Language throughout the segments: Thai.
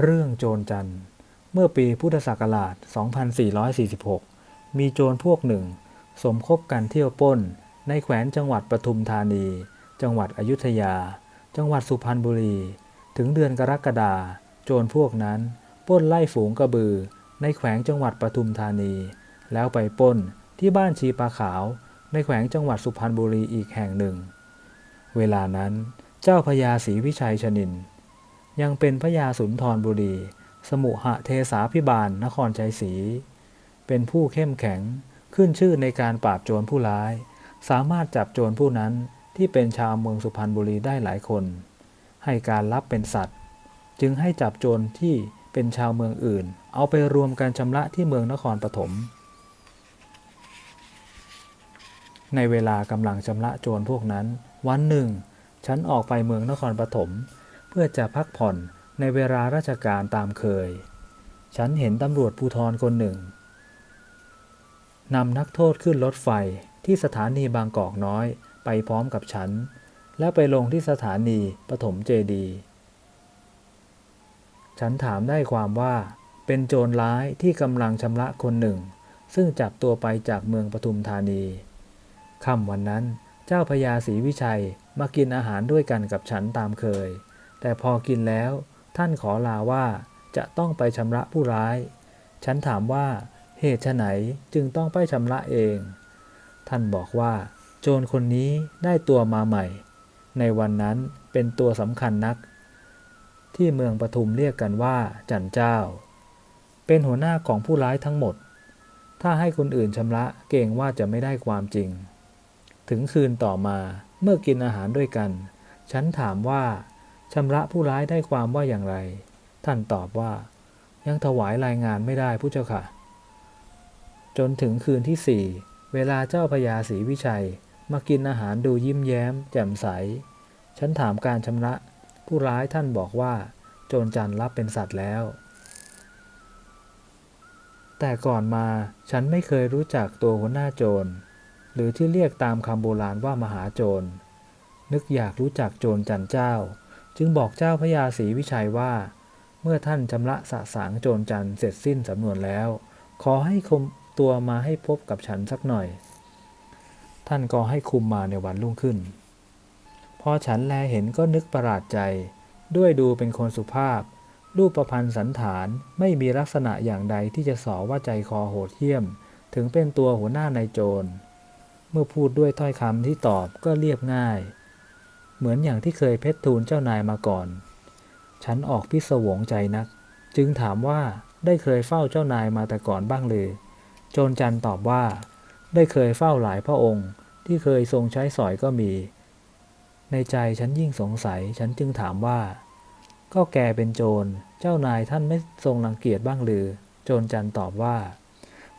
เรื่องโจรจันทร์ เมื่อปีพุทธศักราช 2446 มีโจรพวกหนึ่ง สมคบกันเที่ยวปล้น ในแขวนจังหวัดปทุมธานี จังหวัดอยุธยา จังหวัดสุพรรณบุรี ถึงเดือนกรกฎาโจรพวกนั้นปล้นไล่ฝูงกระบือ ในแขวงจังหวัดปทุมธานี แล้วไปปล้นที่บ้านชีปลาขาว ในแขวงจังหวัดสุพรรณบุรีอีกแห่งหนึ่ง เวลานั้น เจ้าพญาศรีวิชัยชนิน ยังเป็นพระยาสุนทรบุรี สมุหเทสาพิบาลนครชัยศรี เป็นผู้เข้มแข็งขึ้นชื่อในการปราบโจรผู้ร้าย สามารถจับโจรผู้นั้นที่เป็นชาวเมืองสุพรรณบุรีได้หลายคน ให้การรับเป็นสัตว์ จึงให้จับโจรที่เป็นชาวเมืองอื่น เอาไปรวมกันชำระที่เมืองนครปฐมในเวลากำลังชำระโจรพวกนั้น วันหนึ่ง ฉันออกไปเมืองนครปฐม เพื่อจะพักผ่อนในเวลาราชการตามเคย ฉันเห็นตำรวจภูธรคนหนึ่งนำนักโทษขึ้นรถไฟที่สถานีบางกอกน้อยไปพร้อมกับฉัน แล้วไปลงที่สถานีปฐมเจดี ฉันถามได้ความว่าเป็นโจรร้ายที่กำลังชำระคนหนึ่ง ซึ่งจับตัวไปจากเมืองปทุมธานีค่ำวันนั้นเจ้าพญาศรีวิชัยมากินอาหารด้วยกันกับฉันตามเคย แต่พอกินแล้ว ท่านขอลาว่าจะต้องไปชำระผู้ร้าย ฉันถามว่าเหตุไฉนจึงต้องไปชำระเอง ท่านบอกว่า โจรคนนี้ได้ตัวมาใหม่ ในวันนั้นเป็นตัวสำคัญนัก ที่เมืองปทุมเรียกกันว่า จันเจ้า เป็นหัวหน้าของผู้ร้ายทั้งหมด ถ้าให้คนอื่นชำระเกรงว่าจะไม่ได้ความจริง ถึงคืนต่อมาเมื่อกินอาหารด้วยกัน ฉันถามว่า ชำระผู้ร้ายได้ความว่าอย่างไร ท่านตอบว่า ยังถวายรายงานไม่ได้ผู้เจ้าค่ะ จนถึงคืนที่สี่เวลาเจ้าพญาศรีวิชัย มากินอาหารดูยิ้มแย้ม แจ่มใส ฉันถามการชำระ ผู้ร้ายท่านบอกว่า โจรจันรับเป็นสัตว์แล้ว แต่ก่อนมาฉันไม่เคยรู้จักตัวหัวหน้าโจร หรือที่เรียกตามคำโบราณว่ามหาโจร นึกอยากรู้จักโจรจันเจ้า จึงบอกเจ้าพญาศรีวิชัยว่า เมื่อท่านชำระสะสางโจรจันเสร็จสิ้นสำนวนแล้ว ขอให้คมตัวมาให้พบกับฉันสักหน่อย ท่านก็ให้คุมมาในวันรุ่งขึ้น พอฉันแลเห็นก็นึกประหลาดใจ ด้วยดูเป็นคนสุภาพ รูปประพันธ์สันฐานไม่มีลักษณะอย่างใดที่จะสอว่าใจคอโหดเหี้ยม ถึงเป็นตัวหัวหน้านายโจร เมื่อพูดด้วยถ้อยคำที่ตอบก็เรียบง่าย เหมือนอย่างที่เคยเพชรทูลเจ้านายมาก่อน ฉันออกพิศวงใจนัก จึงถามว่าได้เคยเฝ้าเจ้านายมาแต่ก่อนบ้างเลยโจรจันตอบว่า ได้เคยเฝ้าหลายพระองค์ ที่เคยทรงใช้สอยก็มี ในใจฉันยิ่งสงสัยฉันจึงถามว่า ก็แกเป็นโจรเจ้านายท่านไม่ทรงรังเกียจบ้างหรือ โจรจันตอบว่า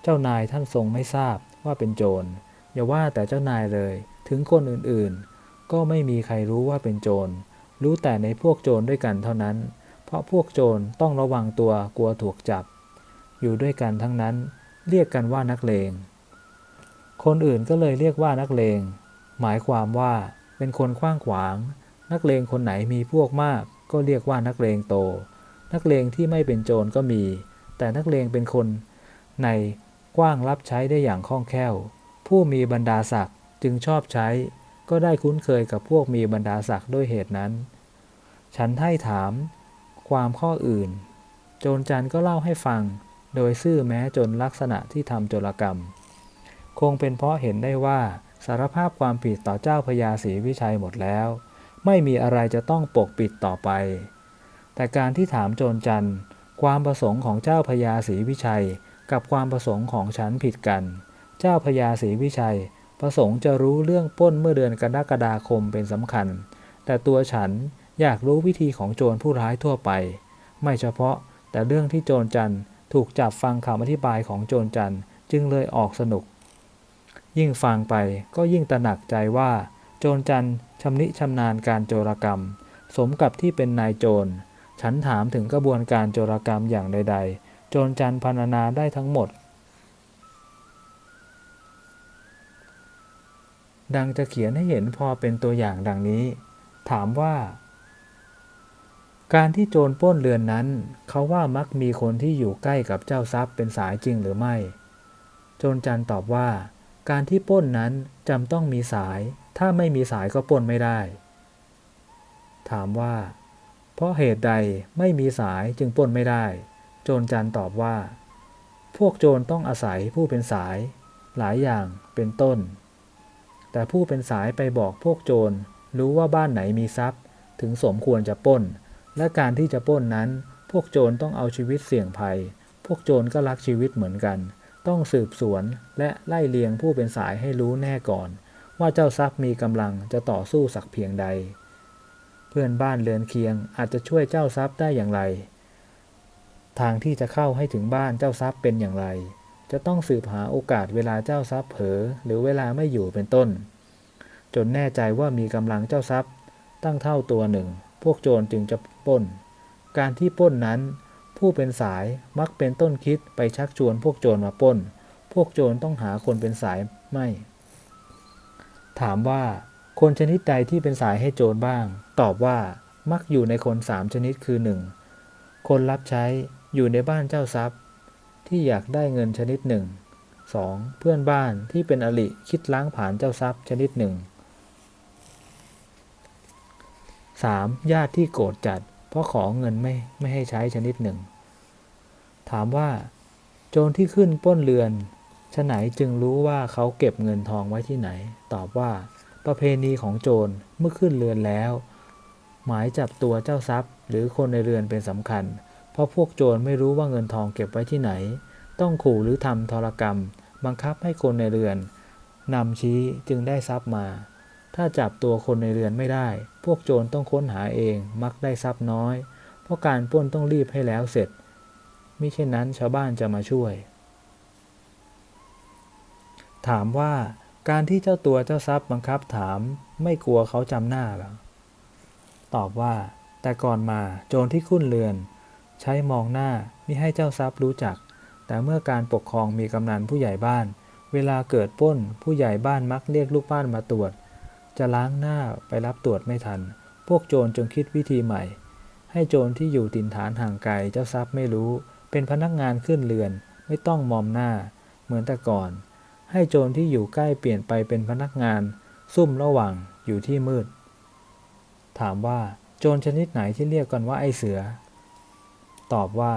เจ้านายท่านทรงไม่ทราบว่าเป็นโจรอย่าว่าแต่เจ้านายเลย ถึงคนอื่นๆ ก็ไม่มีใครรู้ว่าเป็นโจร รู้แต่ในพวกโจรด้วยกันเท่านั้น เพราะพวกโจรต้องระวังตัวกลัวถูกจับ อยู่ด้วยกันทั้งนั้น เรียกกันว่านักเลง คนอื่นก็เลยเรียกว่านักเลง หมายความว่าเป็นคนขว้างขวาง นักเลงคนไหนมีพวกมาก ก็เรียกว่านักเลงโต นักเลงที่ไม่เป็นโจรก็มี แต่นักเลงเป็นคน ในกว้างรับใช้ได้อย่างคล่องแคล่ว ผู้มีบรรดาศักดิ์จึงชอบใช้ ก็ได้คุ้นเคยกับพวกมีบรรดาศักดิ์ด้วยเหตุนั้น ฉันให้ถามความข้ออื่น โจรจันก็เล่าให้ฟัง โดยซื่อแม้จนลักษณะที่ทำโจรกรรม คงเป็นเพราะเห็นได้ว่าสารภาพความผิดต่อเจ้าพญาศรีวิชัยหมดแล้ว ไม่มีอะไรจะต้องปกปิดต่อไป แต่การที่ถามโจรจันความประสงค์ของเจ้าพญาศรีวิชัย กับความประสงค์ของฉันผิดกัน เจ้าพญาศรีวิชัย ประสงค์จะรู้เรื่องป้นเมื่อเดือนกรกฎาคมเป็นสำคัญ แต่ตัวฉันอยากรู้วิธีของโจรผู้ร้ายทั่วไป ไม่เฉพาะแต่เรื่องที่โจรจันถูกจับฟังคำอธิบายของโจรจันจึงเลยออกสนุก ยิ่งฟังไปก็ยิ่งตระหนักใจว่า โจรจันชำนิชำนาญการโจรกรรม สมกับที่เป็นนายโจร ฉันถามถึงกระบวนการโจรกรรมอย่างใด ๆ โจรจันพรรณนาได้ทั้งหมด ดังจะเขียนให้เห็นพอเป็นตัวอย่างดังนี้ ถามว่า การที่โจรปล้นเรือนนั้น เขาว่ามักมีคนที่อยู่ใกล้กับเจ้าทรัพย์เป็นสายจริงหรือไม่ โจรจันตอบว่า การที่ปล้นนั้นจำต้องมีสาย ถ้าไม่มีสายก็ปล้นไม่ได้ ถามว่า เพราะเหตุใดไม่มีสายจึงปล้นไม่ได้ โจรจันตอบว่า พวกโจรต้องอาศัยผู้เป็นสาย หลายอย่างเป็นต้น แต่ผู้เป็นสายไปบอกพวกโจร รู้ว่าบ้านไหนมีทรัพย์ ถึงสมควรจะป้น และการที่จะป้นนั้น พวกโจรต้องเอาชีวิตเสี่ยงภัย พวกโจรก็รักชีวิตเหมือนกัน ต้องสืบสวนและไล่เลียงผู้เป็นสายให้รู้แน่ก่อน ว่าเจ้าทรัพย์มีกำลังจะต่อสู้สักเพียงใด เพื่อนบ้านเรือนเคียงอาจจะช่วยเจ้าทรัพย์ได้อย่างไร ทางที่จะเข้าให้ถึงบ้านเจ้าทรัพย์เป็นอย่างไร จะต้องสืบหาโอกาสเวลาเจ้าทรัพย์เผลอหรือเวลาไม่อยู่เป็นต้น จนแน่ใจว่ามีกำลังเจ้าทรัพย์ ตั้งเท่าตัวหนึ่ง พวกโจรจึงจะปล้น การที่ปล้นนั้น ผู้เป็นสายมักเป็นต้นคิดไปชักชวนพวกโจรมาปล้น พวกโจรต้องหาคนเป็นสายไม่ ถามว่าคนชนิดใดที่เป็นสายให้โจรบ้าง ตอบว่ามักอยู่ในคนสามชนิดคือ 1. คนรับใช้อยู่ในบ้านเจ้าทรัพย์ ที่อยากได้เงินชนิดหนึ่ง 2. เพื่อนบ้านที่เป็นอลิคิดล้างผลาญเจ้าทรัพย์ชนิดหนึ่ง 3. ญาติที่โกรธจัด เพราะขอเงินไม่ไม่ให้ใช้ชนิดหนึ่ง ถามว่า โจรที่ขึ้นปล้นเรือนฉไหนจึงรู้ว่าเขาเก็บเงินทองไว้ที่ไหน ตอบว่า ประเพณีของโจรเมื่อขึ้นเรือนแล้ว หมายจับตัวเจ้าทรัพย์ หรือคนในเรือนเป็นสำคัญ เพราะพวกโจรไม่รู้ว่าเงินทองเก็บไว้ที่ไหน ต้องขู่หรือทำทรกรรม บังคับให้คนในเรือนนำชี้จึงได้ทรัพย์มา ถ้าจับตัวคนในเรือนไม่ได้ พวกโจรต้องค้นหาเองมักได้ทรัพย์น้อย เพราะการปล้นต้องรีบให้แล้วเสร็จมิเช่นนั้นชาวบ้านจะมาช่วย ถามว่าการที่เจ้าตัวเจ้าทรัพย์บังคับถามไม่กลัวเขาจำหน้าหรอ ตอบว่า แต่ก่อนมาโจรที่คุ้นเรือน ใช้มองหน้ามิให้เจ้าทรัพย์รู้จัก แต่เมื่อการปกครองมีกำนันผู้ใหญ่บ้าน เวลาเกิดป้นผู้ใหญ่บ้านมักเรียกลูกบ้านมาตรวจ จะล้างหน้าไปรับตรวจไม่ทัน พวกโจรจึงคิดวิธีใหม่ ให้โจรที่อยู่ถิ่นฐานห่างไกลเจ้าทรัพย์ไม่รู้ เป็นพนักงานขึ้นเรือน ไม่ต้องมอมหน้า เหมือนแต่ก่อน ให้โจรที่อยู่ใกล้เปลี่ยนไปเป็นพนักงาน ซุ่มระหว่างอยู่ที่มืด ถามว่าโจรชนิดไหนที่เรียกกันว่าไอเสือ ตอบว่า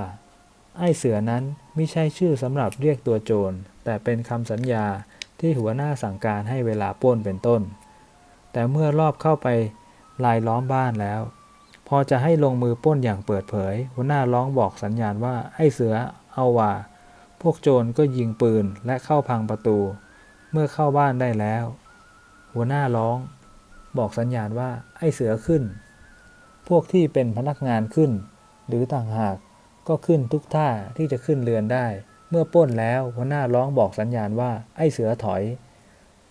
ไอ้เสือนั้นไม่ใช่ชื่อสำหรับเรียกตัวโจร แต่เป็นคำสัญญาที่หัวหน้าสั่งการให้เวลาป้นเป็นต้น แต่เมื่อรอบเข้าไปลายล้อมบ้านแล้ว พอจะให้ลงมือป้นอย่างเปิดเผย หัวหน้าร้องบอกสัญญาณว่าไอ้เสือเอาว่า พวกโจรก็ยิงปืนและเข้าพังประตู เมื่อเข้าบ้านได้แล้ว หัวหน้าร้อง บอกสัญญาณว่าไอ้เสือขึ้น พวกที่เป็นพนักงานขึ้น หรือต่างหาก ก็ขึ้นทุกท่าที่จะขึ้นเรือนได้ เมื่อป้นแล้วหัวหน้าร้องบอกสัญญาณว่าไอ้เสือถอย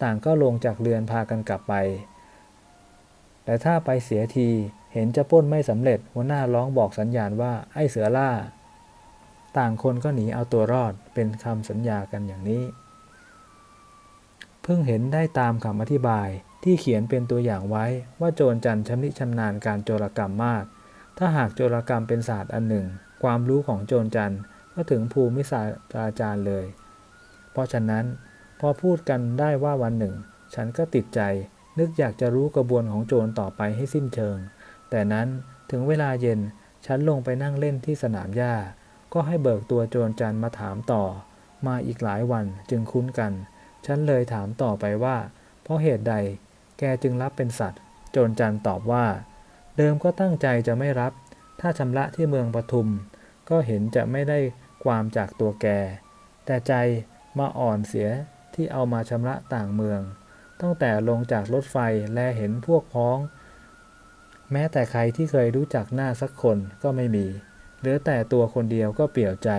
ต่างก็ลงจากเรือนพากันกลับไป แต่ถ้าไปเสียทีเห็นจะป้นไม่สำเร็จหัวหน้าร้องบอกสัญญาณว่าไอ้เสือล่า ต่างคนก็หนีเอาตัวรอดเป็นคำสัญญากันอย่างนี้ เพิ่งเห็นได้ตามคำอธิบายที่เขียนเป็นตัวอย่างไว้ว่าโจรจันชำนิชำนาญการโจรกรรมมาก ถ้าหากโจรกรรมเป็นศาสตร์อันหนึ่ง ความรู้ของโจรจันก็ถึงภูมิศาสตราจารย์เลย เพราะฉะนั้นพอพูดกันได้ว่าวันหนึ่ง ฉันก็ติดใจ นึกอยากจะรู้กระบวนของโจรต่อไปให้สิ้นเชิง แต่นั้นถึงเวลาเย็นฉันลงไปนั่งเล่นที่สนามหญ้า ก็ให้เบิกตัวโจรจันมาถามต่อ มาอีกหลายวันจึงคุ้นกัน ฉันเลยถามต่อไปว่า เพราะเหตุใด แกจึงรับเป็นสัตว์ โจรจันตอบว่า เดิมก็ตั้งใจจะไม่รับ ถ้าชำระที่เมืองปทุม ก็เห็นจะไม่ได้ความจากตัวแก แต่ใจมาอ่อนเสียที่เอามาชำระต่างเมือง ตั้งแต่ลงจากรถไฟแลเห็นพวกพ้อง แม้แต่ใครที่เคยรู้จักหน้าสักคนก็ไม่มี เหลือแต่ตัวคนเดียวก็เปี่ยวใจ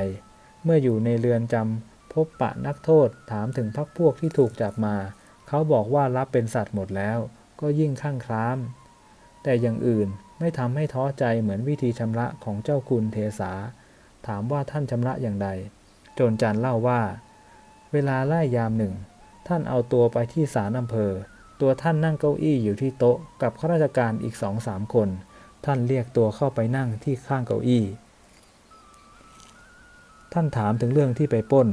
เมื่ออยู่ในเรือนจำพบปะนักโทษถามถึงพักพวกที่ถูกจับมา เขาบอกว่ารับเป็นสัตว์หมดแล้ว ก็ยิ่งข้างคล้าม แต่อย่างอื่น ไม่ทำให้ท้อใจเหมือนวิธีชำระของเจ้าคุณเทสา ถามว่าท่านชำระอย่างไรโจรจันเล่าว่า เวลาไล่ยามหนึ่ง ท่านเอาตัวไปที่ศาลอำเภอ ตัวท่านนั่งเก้าอี้อยู่ที่โต๊ะกับข้าราชการอีกสองสามคน ท่านเรียกตัวเข้าไปนั่งที่ข้างเก้าอี้ ท่านถามถึงเรื่องที่ไปป้น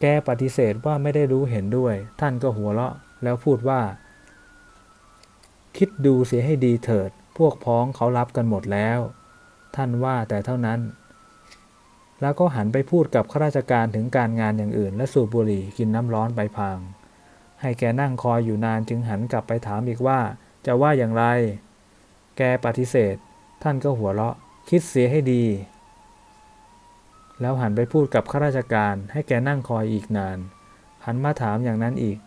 แกปฏิเสธว่าไม่ได้รู้เห็นด้วย ท่านก็หัวเราะ แล้วพูดว่า คิดดูเสียให้ดีเถิด พวกพ้องเขารับกันหมดแล้ว ท่านว่าแต่เท่านั้น แล้วก็หันไปพูดกับข้าราชการถึงการงานอย่างอื่น และสูบบุหรี่กินน้ำร้อนไปพางให้แกนั่งคอยอยู่นานจึงหันกลับไปถามอีกว่า จะว่าอย่างไร แกปฏิเสธ ท่านก็หัวเราะ คิดเสียให้ดี แล้วหันไปพูดกับข้าราชการ ให้แกนั่งคอยอีกนาน หันมาถามอย่างนั้นอีก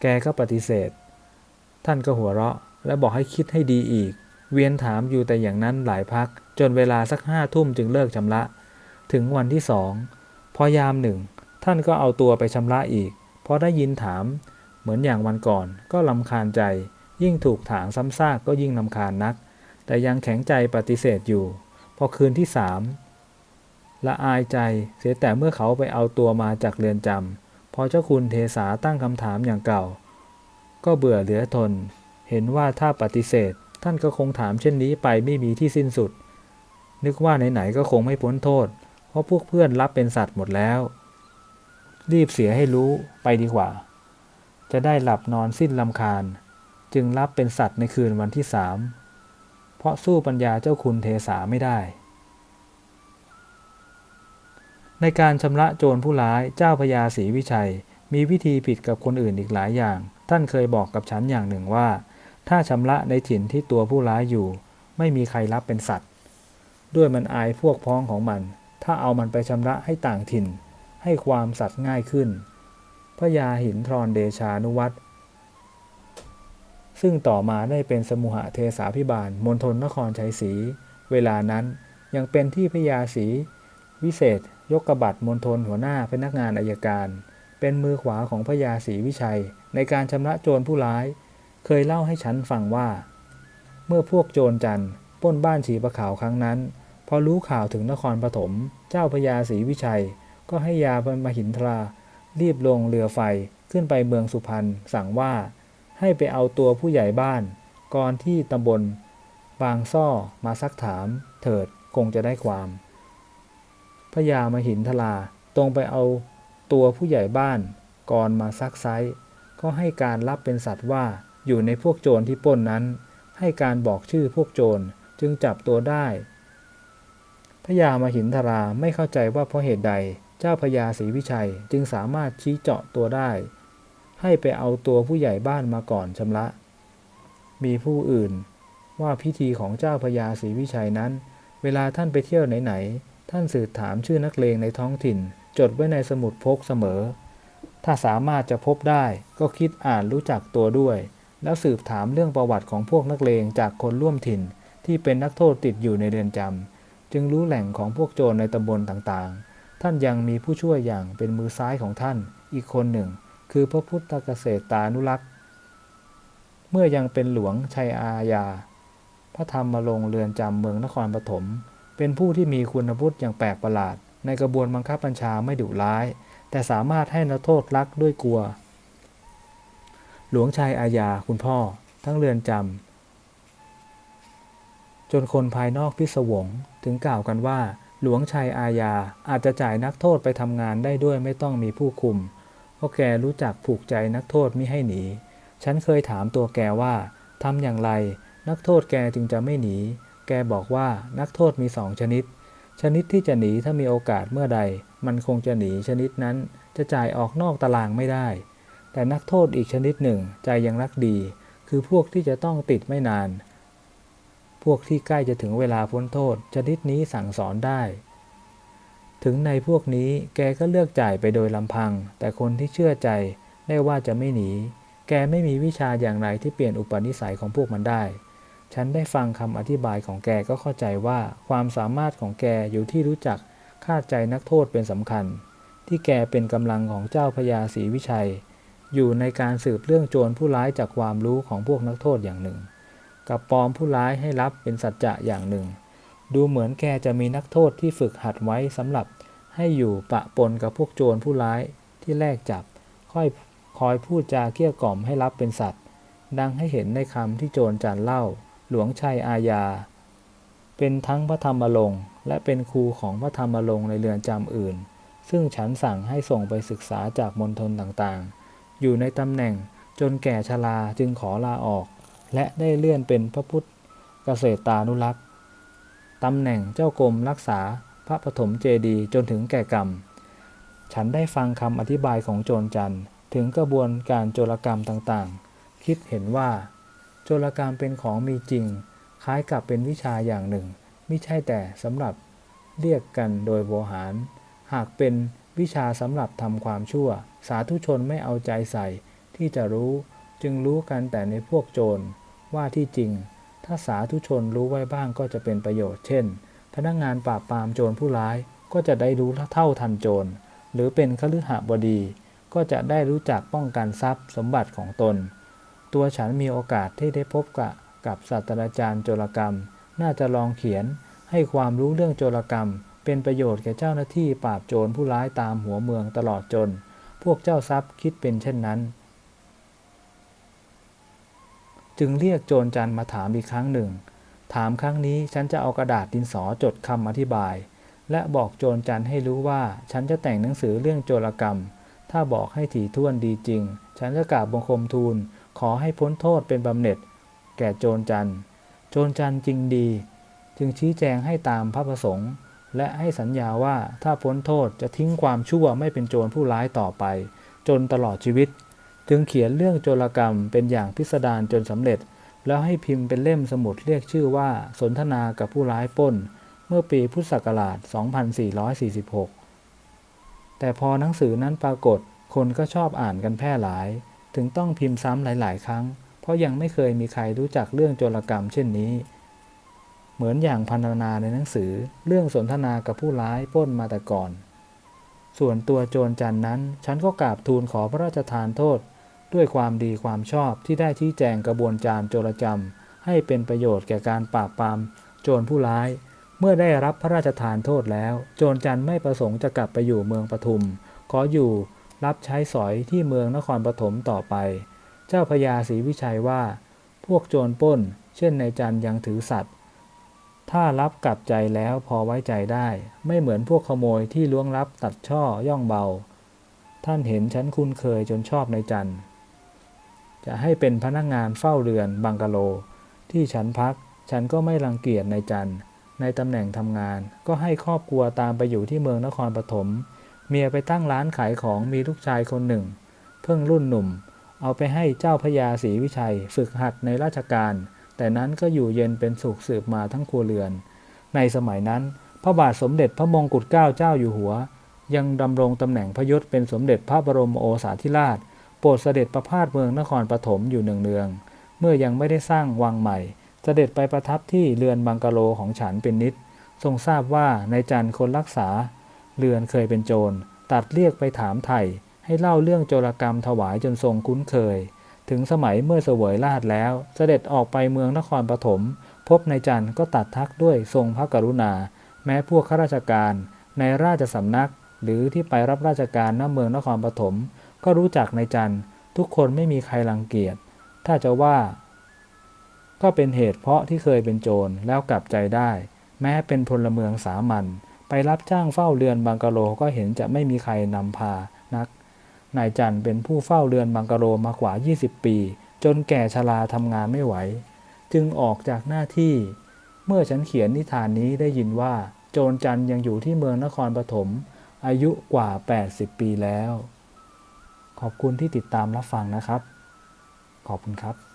แกก็ปฏิเสธ ท่านก็หัวเราะ และบอกให้คิดให้ดีอีก เวียนถามอยู่แต่อย่างนั้นหลายพัก จนเวลาสักห้าทุ่มจึงเลิกชำระ ถึงวันที่สองพอยามหนึ่ง ท่านก็เอาตัวไปชำระอีก เพราะได้ยินถาม เหมือนอย่างวันก่อน ก็ลำคาญใจ ยิ่งถูกถางซ้ำซากก็ยิ่งลำคาญนัก แต่ยังแข็งใจปฏิเสธอยู่ พอคืนที่สามละอายใจเสียแต่เมื่อเขาไปเอาตัวมาจากเรือนจำพอเจ้าคุณเทสาตั้งคำถามอย่างเก่า ก็เบื่อเหลือทน เห็นว่าถ้าปฏิเสธ ท่านก็คงถามเช่นนี้ไปไม่มีที่สิ้นสุด นึกว่าไหนๆก็คงไม่พ้นโทษ เพราะพวกเพื่อนรับเป็นสัตว์หมดแล้ว รีบเสียให้รู้ไปดีกว่า จะได้หลับนอนสิ้นลำคาญ จึงรับเป็นสัตว์ในคืนวันที่สามเพราะสู้ปัญญาเจ้าคุณเทสาไม่ได้ ในการชำระโจรผู้ร้ายเจ้าพญาศรีวิชัย มีวิธีผิดกับคนอื่นอีกหลายอย่าง ท่านเคยบอกกับฉันอย่างหนึ่งว่า ถ้าชำระในถิ่นที่ตัวผู้ร้ายอยู่ ไม่มีใครรับเป็นสัตว์ ด้วยมันอายพวกพ้องของมัน ถ้าเอามันไปชำระให้ต่างถิ่น ให้ความสัตว์ง่ายขึ้น พระยาหินทรนเดชานุวัตรซึ่งต่อมาได้เป็นสมุหเทสาพิบาลมณฑลนครชัยศรีเวลานั้นยังเป็นที่พระยาศรีวิเศษ ยกกระบัตรมณฑลหัวหน้าพนักงานอายการ เป็นมือขวาของพระยาศรีวิชัย ในการชำระโจรผู้ร้าย เคยเล่าให้ฉันฟังว่า เมื่อพวกโจรจันปล้นบ้านฉีประขาวครั้งนั้น พอรู้ข่าวถึงนครปฐมเจ้าพญาศรีวิชัย ก็ให้ยาบรมหินทรา รีบลงเรือไฟขึ้นไปเมืองสุพรรณสั่งว่าให้ไปเอาตัวผู้ใหญ่บ้านก่อนที่ตำบล บางซ่อมาซักถาม เถิดคงจะได้ความพญามาหินทลาตรงไปเอาตัวผู้ใหญ่บ้านก่อนมาซักไซก็ให้การรับเป็นสัตว์ว่า อยู่ในพวกโจรที่ป้นนั้น ให้การบอกชื่อพวกโจรจึงจับตัวได้พญามาหินทราไม่เข้าใจว่าเพราะเหตุใดเจ้าพญาศรีวิชัยจึงสามารถชี้เจาะตัวได้ ให้ไปเอาตัวผู้ใหญ่บ้านมาก่อนชำระ มีผู้อื่นว่าพิธีของเจ้าพญาศรีวิชัยนั้น เวลาท่านไปเที่ยวไหนๆท่านสืบถามชื่อนักเลงในท้องถิ่น จดไว้ในสมุดพกเสมอ ถ้าสามารถจะพบได้ก็คิดอ่านรู้จักตัวด้วย แล้วสืบถามเรื่องประวัติของพวกนักเลงจากคนร่วมถิ่นที่เป็นนักโทษติดอยู่ในเรือนจำจึงรู้แหล่งของพวกโจรในตำบลต่างๆ ท่านยังมีผู้ช่วยอย่างเป็นมือซ้ายของท่านอีกคนหนึ่ง คือพระพุทธเกษตานุรักษ์ เมื่อยังเป็นหลวงชัยอาญา พระธรรมมาลงเรือนจำเมืองนครปฐมเป็นผู้ที่มีคุณวุฒิอย่างแปลกประหลาด ในกระบวนบังคับบัญชาไม่ดุร้าย แต่สามารถให้นักโทษรักด้วยกลัว หลวงชัยอาญาคุณพ่อ ทั้งเรือนจำจนคนภายนอกพิศวงถึงกล่าวกันว่า หลวงชัยอาญาอาจจะจ่ายนักโทษไปทำงานได้ด้วยไม่ต้องมีผู้คุม เพราะแกรู้จักผูกใจนักโทษไม่ให้หนี ฉันเคยถามตัวแกว่าทำอย่างไร นักโทษแกจึงจะไม่หนี แกบอกว่านักโทษมีสองชนิด ชนิดที่จะหนีถ้ามีโอกาสเมื่อใด มันคงจะหนีชนิดนั้นจะจ่ายออกนอกตารางไม่ได้ แต่นักโทษอีกชนิดหนึ่งใจยังรักดี คือพวกที่จะต้องติดไม่นาน พวกที่ใกล้จะถึงเวลาพ้นโทษ ชนิดนี้สั่งสอนได้ ถึงในพวกนี้แกก็เลือกจ่ายไปโดยลำพัง แต่คนที่เชื่อใจได้ว่าจะไม่หนี แกไม่มีวิชาอย่างไรที่เปลี่ยนอุปนิสัยของพวกมันได้ ฉันได้ฟังคำอธิบายของแกก็เข้าใจว่าความสามารถของแกอยู่ที่รู้จักคาดใจนักโทษเป็นสำคัญ ที่แกเป็นกำลังของเจ้าพญาศรีวิชัย อยู่ในการสืบเรื่องโจรผู้ร้ายจากความรู้ของพวกนักโทษอย่างหนึ่ง กับปลอมผู้ร้ายให้รับเป็นสัจจะอย่างหนึ่ง ดูเหมือนแกจะมีนักโทษที่ฝึกหัดไว้สำหรับ ให้อยู่ปะปนกับพวกโจรผู้ร้ายที่แลกจับ ค่อยคอยพูดจาเกี้ยกล่อมให้รับเป็นสัตว์ ดังให้เห็นในคำที่โจรจันเล่า หลวงชัยอาญา เป็นทั้งพระธรรมรงและเป็นครูของพระธรรมรงในเรือนจำอื่น ซึ่งฉันสั่งให้ส่งไปศึกษาจากมณฑลต่างๆ อยู่ในตำแหน่งจนแก่ชราจึงขอลาออก และได้เลื่อนเป็นพระพุทธเกษตรานุรักษ์ตำแหน่งเจ้ากรมรักษาพระปฐมเจดีย์จนถึงแก่กรรม ฉันได้ฟังคำอธิบายของโจรจันทร์ถึงกระบวนการโจรกรรมต่างๆ คิดเห็นว่า โจรกรรมเป็นของมีจริง คล้ายกับเป็นวิชาอย่างหนึ่ง ไม่ใช่แต่สำหรับเรียกกันโดยโวหาร หากเป็น วิชาสำหรับทำความชั่ว สาธุชนไม่เอาใจใส่ ที่จะรู้จึงรู้กันแต่ในพวกโจร ว่าที่จริง ถ้าสาธุชนรู้ไว้บ้างก็จะเป็นประโยชน์เช่น พนักงานปราบปรามโจรผู้ร้ายก็จะได้รู้เท่าทันโจร หรือเป็นคฤหบดี ก็จะได้รู้จักป้องกันทรัพย์สมบัติของตน ตัวฉันมีโอกาสที่ได้พบกับกับศาสตราจารย์โจรกรรม น่าจะลองเขียนให้ความรู้เรื่องโจรกรรม เป็นประโยชน์แก่เจ้าหน้าที่ปราบโจรผู้ร้ายตามหัวเมืองตลอดจน พวกเจ้าทรัพย์คิดเป็นเช่นนั้น จึงเรียกโจรจันมาถามอีกครั้งหนึ่ง ถามครั้งนี้ฉันจะเอากระดาษดินสอจดคำอธิบาย และบอกโจรจันให้รู้ว่าฉันจะแต่งหนังสือเรื่องโจรกรรม ถ้าบอกให้ถี่ถ้วนดีจริง ฉันจะกราบบังคมทูล ขอให้พ้นโทษเป็นบำเหน็จ แก่โจรจันโจรจันจริงดี จึงชี้แจงให้ตามพระประสงค์ และให้สัญญาว่าถ้าพ้นโทษจะทิ้งความชั่วไม่เป็นโจรผู้ร้ายต่อไป จนตลอดชีวิต จึงเขียนเรื่องโจรกรรมเป็นอย่างพิสดารจนสำเร็จ แล้วให้พิมพ์เป็นเล่มสมุดเรียกชื่อว่า สนทนากับผู้ร้ายป้น เมื่อปีพุทธศักราช 2446 แต่พอหนังสือนั้นปรากฏ คนก็ชอบอ่านกันแพร่หลาย ถึงต้องพิมพ์ซ้ำหลาย ๆ ครั้ง เพราะยังไม่เคยมีใครรู้จักเรื่องโจรกรรมเช่นนี้ เหมือนอย่างพันธนาในหนังสือเรื่องสนทนากับผู้ร้ายป้นมาแต่ก่อน ส่วนตัวโจรจันนั้น ฉันก็กราบทูลขอพระราชทานโทษ ด้วยความดีความชอบที่ได้ชี้แจงกระบวนการโจรกรรม ให้เป็นประโยชน์แก่การปราบปราม โจรผู้ร้าย เมื่อได้รับพระราชทานโทษแล้ว โจรจันไม่ประสงค์จะกลับไปอยู่เมืองปทุม ขออยู่รับใช้สอยที่เมืองนครปฐมต่อไป เจ้าพญาศรีวิชัยว่า พวกโจรป้น เช่นในจันยังถือสัตว์ ถ้ารับกลับใจแล้วพอไว้ใจได้ ไม่เหมือนพวกขโมยที่ล้วงลับตัดช่อย่องเบา ท่านเห็นฉันคุ้นเคยจนชอบในจันจะให้เป็นพนักงงานเฝ้าเรือนบังกะโล ที่ฉันพัก ฉันก็ไม่รังเกียจในจันในตำแหน่งทำงาน ก็ให้ครอบครัวตามไปอยู่ที่เมืองนครปฐมเมียไปตั้งร้านขายของมีลูกชายคนหนึ่ง เพิ่งรุ่นหนุ่ม เอาไปให้เจ้าพญาศรีวิชัย ฝึกหัดในราชการ แต่นั้นก็อยู่เย็นเป็นสุขสืบมาทั้งครัวเรือน ในสมัยนั้น พระบาทสมเด็จพระมงกุฎเกล้าเจ้าอยู่หัว ยังดำรงตำแหน่งพยศเป็นสมเด็จพระบรมโอษาธิราช โปรดเสด็จประพาสเมืองนครปฐมอยู่เนืองๆเมื่อยังไม่ได้สร้างวังใหม่ เสด็จไปประทับที่เรือนบังกะโลของฉันเป็นนิด ทรงทราบว่าในจันทร์คนรักษา เรือนเคยเป็นโจรตัดเรียกไปถามไถ่ให้เล่าเรื่องโจรกรรมถวายจนทรงคุ้นเคย ถึงสมัยเมื่อเสวยราชแล้ว เสด็จออกไปเมืองนครปฐมพบในจันทร์ก็ตัดทักด้วยทรงพระกรุณา แม้พวกข้าราชการในราชสำนัก หรือที่ไปรับราชการณเมืองนครปฐมก็รู้จักในจันทร์ทุกคนไม่มีใครรังเกียจ ถ้าจะว่า ก็เป็นเหตุเพราะที่เคยเป็นโจรแล้วกลับใจได้ แม้เป็นพลเมืองสามัญไปรับจ้างเฝ้าเรือนบังกะโลก็เห็นจะไม่มีใครนำพานัก นายจันเป็นผู้เฝ้าเรือนบังกะโลมากว่า20 ปี จนแก่ชราทำงานไม่ไหว จึงออกจากหน้าที่ เมื่อฉันเขียนนิทานนี้ได้ยินว่า โจรจันยังอยู่ที่เมืองนครปฐมอายุกว่า 80 ปีแล้ว ขอบคุณที่ติดตามรับฟังนะครับ ขอบคุณครับ